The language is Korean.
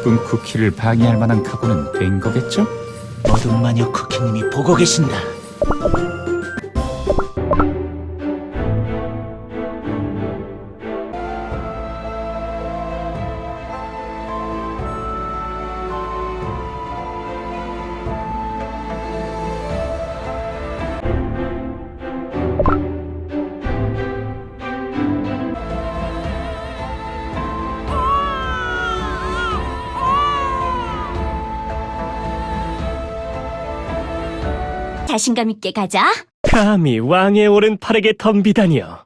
예쁜 쿠키를 방해할 만한 각오는 된 거겠죠? 어둠 마녀 쿠키님이 보고 계신다. 자신감 있게 가자. 감히 왕의 오른 팔에게 덤비다니요.